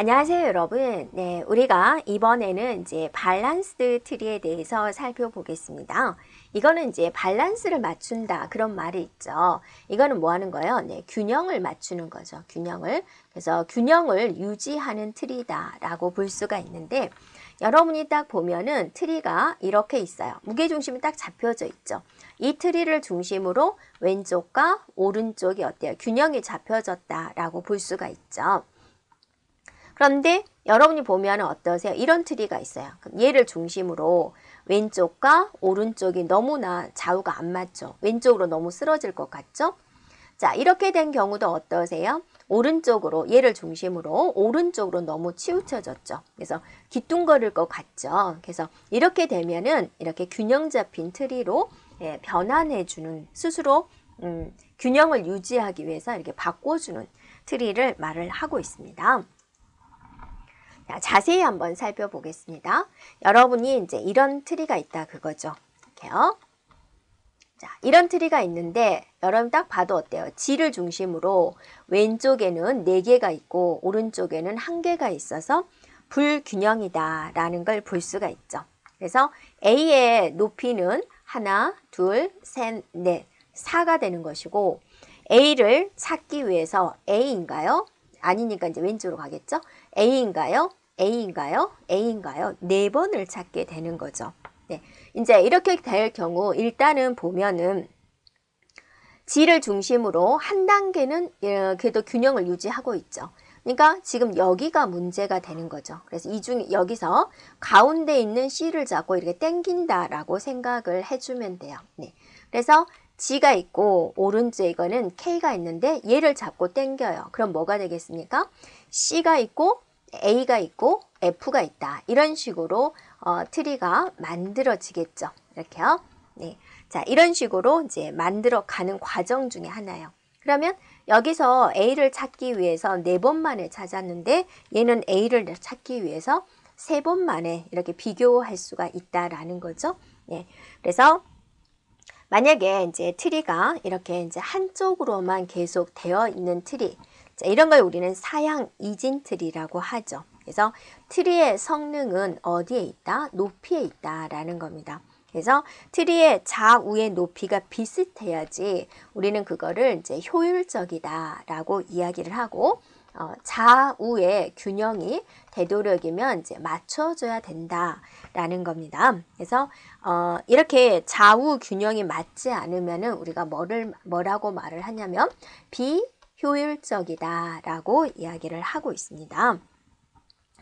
안녕하세요 여러분. 네 우리가 이번에는 이제 밸런스 트리에 대해서 살펴보겠습니다. 이거는 이제 밸런스를 맞춘다 그런 말이 있죠. 이거는 뭐 하는 거예요? 네 균형을 맞추는 거죠 균형을. 그래서 균형을 유지하는 트리다 라고 볼 수가 있는데 여러분이 딱 보면은 트리가 이렇게 있어요. 무게중심이 딱 잡혀져 있죠. 이 트리를 중심으로 왼쪽과 오른쪽이 어때요? 균형이 잡혀졌다 라고 볼 수가 있죠 그런데 여러분이 보면 어떠세요? 이런 트리가 있어요. 얘를 중심으로 왼쪽과 오른쪽이 너무나 좌우가 안 맞죠. 왼쪽으로 너무 쓰러질 것 같죠? 자, 이렇게 된 경우도 어떠세요? 오른쪽으로 얘를 중심으로 오른쪽으로 너무 치우쳐졌죠. 그래서 기뚱거릴 것 같죠. 그래서 이렇게 되면은 이렇게 균형 잡힌 트리로 예, 변환해 주는 스스로 음, 균형을 유지하기 위해서 이렇게 바꿔주는 트리를 말을 하고 있습니다. 자, 자세히 한번 살펴보겠습니다. 여러분이 이제 이런 트리가 있다 그거죠. 이렇게요. 자, 이런 트리가 있는데 여러분 딱 봐도 어때요? G를 중심으로 왼쪽에는 4개가 있고 오른쪽에는 1개가 있어서 불균형이다 라는 걸 볼 수가 있죠. 그래서 A의 높이는 하나, 둘, 셋, 넷, 4가 되는 것이고 A를 찾기 위해서 A인가요? 아니니까 이제 왼쪽으로 가겠죠? A인가요? A인가요? A인가요? 네 번을 찾게 되는 거죠. 네. 이제 이렇게 될 경우 일단은 보면은 G를 중심으로 한 단계는 예, 그래도 균형을 유지하고 있죠. 그러니까 지금 여기가 문제가 되는 거죠. 그래서 이 중 여기서 가운데 있는 C를 잡고 이렇게 땡긴다라고 생각을 해주면 돼요. 네. 그래서 G가 있고 오른쪽 이거는 K가 있는데 얘를 잡고 땡겨요. 그럼 뭐가 되겠습니까? C가 있고 A가 있고 F가 있다. 이런 식으로 어, 트리가 만들어지겠죠. 이렇게요. 네. 자, 이런 식으로 이제 만들어 가는 과정 중에 하나예요. 그러면 여기서 A를 찾기 위해서 네 번 만에 찾았는데 얘는 A를 찾기 위해서 세 번 만에 이렇게 비교할 수가 있다라는 거죠. 네. 그래서 만약에 이제 트리가 이렇게 이제 한쪽으로만 계속 되어 있는 트리, 자, 이런 걸 우리는 사양 이진 트리라고 하죠. 그래서 트리의 성능은 어디에 있다? 높이에 있다라는 겁니다. 그래서 트리의 좌우의 높이가 비슷해야지 우리는 그거를 이제 효율적이다라고 이야기를 하고 어, 좌우의 균형이 되도록이면 이제 맞춰줘야 된다라는 겁니다. 그래서 어, 이렇게 좌우 균형이 맞지 않으면은 우리가 뭐를 뭐라고 말을 하냐면 비 효율적이다 라고 이야기를 하고 있습니다.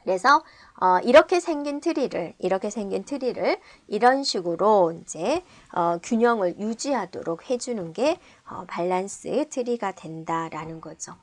그래서 어, 이렇게 생긴 트리를 이렇게 생긴 트리를 이런 식으로 이제 어, 균형을 유지하도록 해주는 게 어, 밸런스 트리가 된다라는 거죠.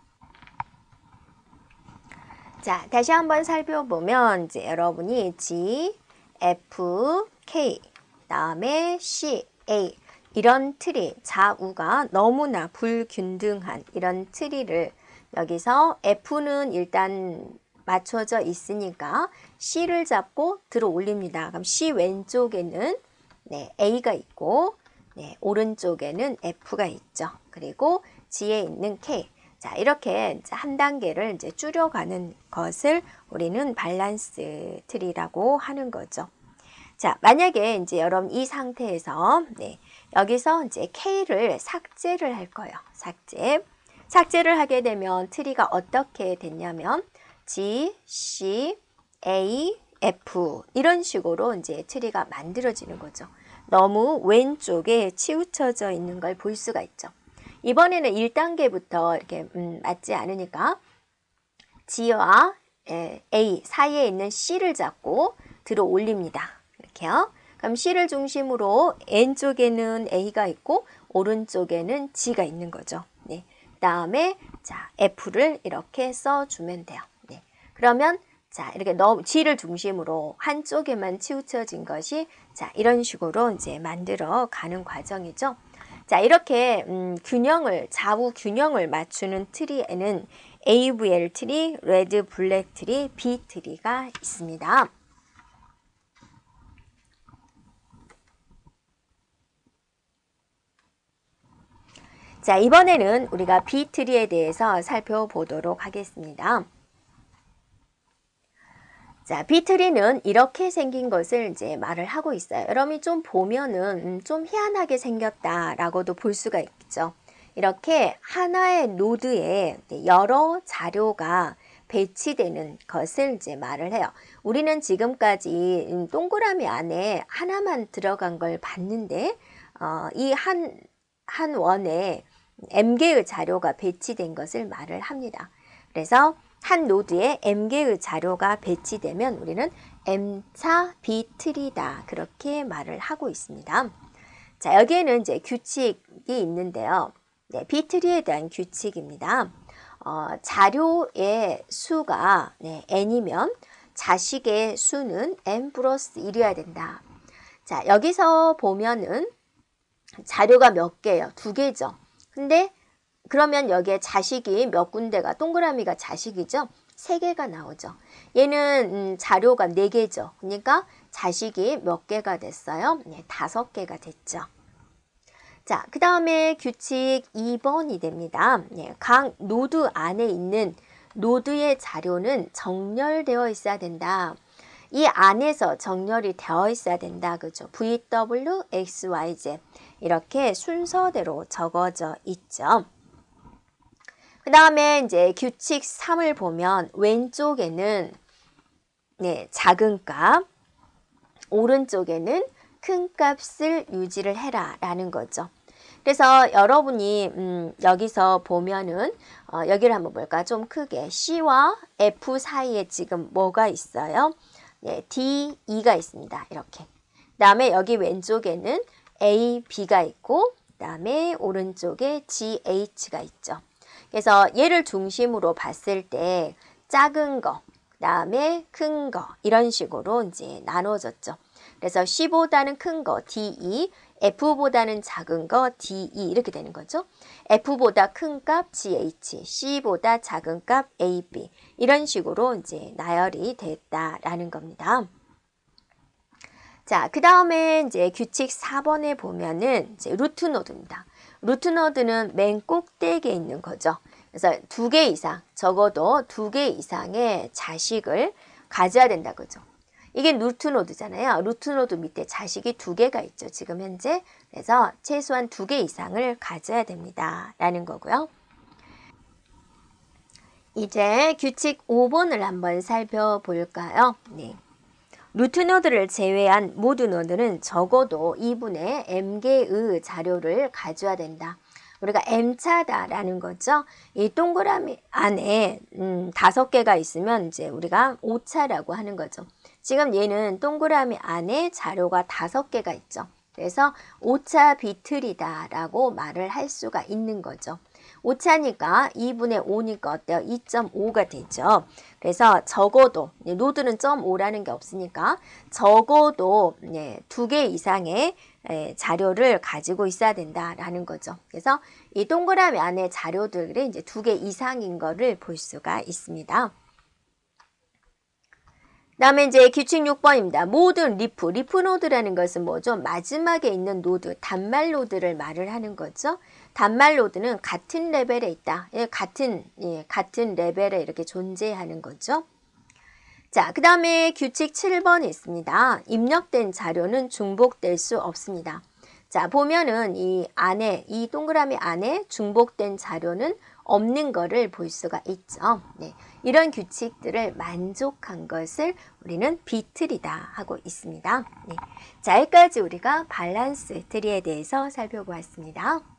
자, 다시 한번 살펴보면 이제 여러분이 G, F, K, 다음에 C, A 이런 트리, 좌우가 너무나 불균등한 이런 트리를 여기서 F는 일단 맞춰져 있으니까 C를 잡고 들어 올립니다. 그럼 C 왼쪽에는 네, A가 있고 네, 오른쪽에는 F가 있죠. 그리고 G에 있는 K. 자, 이렇게 한 단계를 이제 줄여가는 것을 우리는 밸런스 트리라고 하는 거죠. 자, 만약에 이제 여러분 이 상태에서 네, 여기서 이제 K를 삭제를 할 거예요. 삭제. 삭제를 하게 되면 트리가 어떻게 됐냐면 G, C, A, F 이런 식으로 이제 트리가 만들어지는 거죠. 너무 왼쪽에 치우쳐져 있는 걸 볼 수가 있죠. 이번에는 1단계부터 이렇게 음, 맞지 않으니까 G와 A 사이에 있는 C를 잡고 들어 올립니다. 이렇게요. 그럼 C를 중심으로 N쪽에는 A가 있고 오른쪽에는 G가 있는 거죠. 네. 다음에 자 F를 이렇게 써주면 돼요. 네. 그러면 자 이렇게 너무 G를 중심으로 한쪽에만 치우쳐진 것이 자 이런 식으로 이제 만들어 가는 과정이죠. 자 이렇게 음, 균형을 좌우 균형을 맞추는 트리에는 AVL 트리, 레드 블랙 트리, B 트리가 있습니다. 자, 이번에는 우리가 B트리에 대해서 살펴보도록 하겠습니다. 자, 비트리는 이렇게 생긴 것을 이제 말을 하고 있어요. 여러분이 좀 보면은 음, 좀 희한하게 생겼다라고도 볼 수가 있죠. 이렇게 하나의 노드에 여러 자료가 배치되는 것을 이제 말을 해요. 우리는 지금까지 음, 동그라미 안에 하나만 들어간 걸 봤는데 어, 이한 한 원에 m개의 자료가 배치된 것을 말을 합니다. 그래서 한 노드에 m개의 자료가 배치되면 우리는 m차 비틀이다. 그렇게 말을 하고 있습니다. 자, 여기에는 이제 규칙이 있는데요. 네, 비트리에 대한 규칙입니다. 어, 자료의 수가 네, n이면 자식의 수는 n 플러스 1이어야 된다. 자, 여기서 보면은 자료가 몇 개예요? 두 개죠. 근데 그러면 여기에 자식이 몇 군데가 동그라미가 자식이죠. 세 개가 나오죠. 얘는 음, 자료가 네 개죠. 그러니까 자식이 몇 개가 됐어요? 네, 다섯 개가 됐죠. 자, 그 다음에 규칙 2번이 됩니다. 네, 각 노드 안에 있는 노드의 자료는 정렬되어 있어야 된다. 이 안에서 정렬이 되어 있어야 된다. 그죠? VW, X, Y, Z. 이렇게 순서대로 적어져 있죠. 그 다음에 이제 규칙 3을 보면 왼쪽에는 네, 작은 값, 오른쪽에는 큰 값을 유지를 해라 라는 거죠. 그래서 여러분이 음, 여기서 보면은 어, 여기를 한번 볼까 좀 크게 C와 F 사이에 지금 뭐가 있어요? 네, D, E가 있습니다. 이렇게. 그 다음에 여기 왼쪽에는 A, B가 있고 그 다음에 오른쪽에 G, H가 있죠. 그래서 얘를 중심으로 봤을 때 작은 거, 그 다음에 큰 거 이런 식으로 이제 나눠졌죠. 그래서 C보다는 큰 거, DE, F보다는 작은 거, DE 이렇게 되는 거죠. F보다 큰 값, GH, C보다 작은 값, AB 이런 식으로 이제 나열이 됐다라는 겁니다. 자, 그 다음에 이제 규칙 4번에 보면은 이제 루트 노드입니다. 루트 노드는 맨 꼭대기에 있는 거죠. 그래서 두 개 이상, 적어도 두 개 이상의 자식을 가져야 된다 그죠. 이게 루트 노드잖아요. 루트 노드 밑에 자식이 두 개가 있죠. 지금 현재. 그래서 최소한 두 개 이상을 가져야 됩니다. 라는 거고요. 이제 규칙 5번을 한번 살펴볼까요? 네. 루트 노드를 제외한 모든 노드는 적어도 2분의 m개의 자료를 가져야 된다. 우리가 m차다라는 거죠. 이 동그라미 안에 음, 다섯 개가 있으면 이제 우리가 오차라고 하는 거죠. 지금 얘는 동그라미 안에 자료가 다섯 개가 있죠. 그래서 오차 비틀이다라고 말을 할 수가 있는 거죠. 오차니까 2분의 5니까 어때요? 2.5가 되죠. 그래서 적어도 노드는 0.5라는 게 없으니까 적어도 네, 두개 이상의 자료를 가지고 있어야 된다라는 거죠. 그래서 이 동그라미 안에 자료들이 이제 두 개 이상인 거를 볼 수가 있습니다. 다음에 이제 규칙 6번입니다. 모든 리프, 리프 노드라는 것은 뭐죠? 마지막에 있는 노드, 단말 노드를 말을 하는 거죠. 단말 노드는 같은 레벨에 있다. 예, 같은, 예, 같은 레벨에 이렇게 존재하는 거죠. 자, 그 다음에 규칙 7번이 있습니다. 입력된 자료는 중복될 수 없습니다. 자, 보면은 이 안에, 이 동그라미 안에 중복된 자료는 없는 거를 볼 수가 있죠. 네. 이런 규칙들을 만족한 것을 우리는 비틀이다 하고 있습니다. 네. 자, 여기까지 우리가 밸런스 트리에 대해서 살펴보았습니다.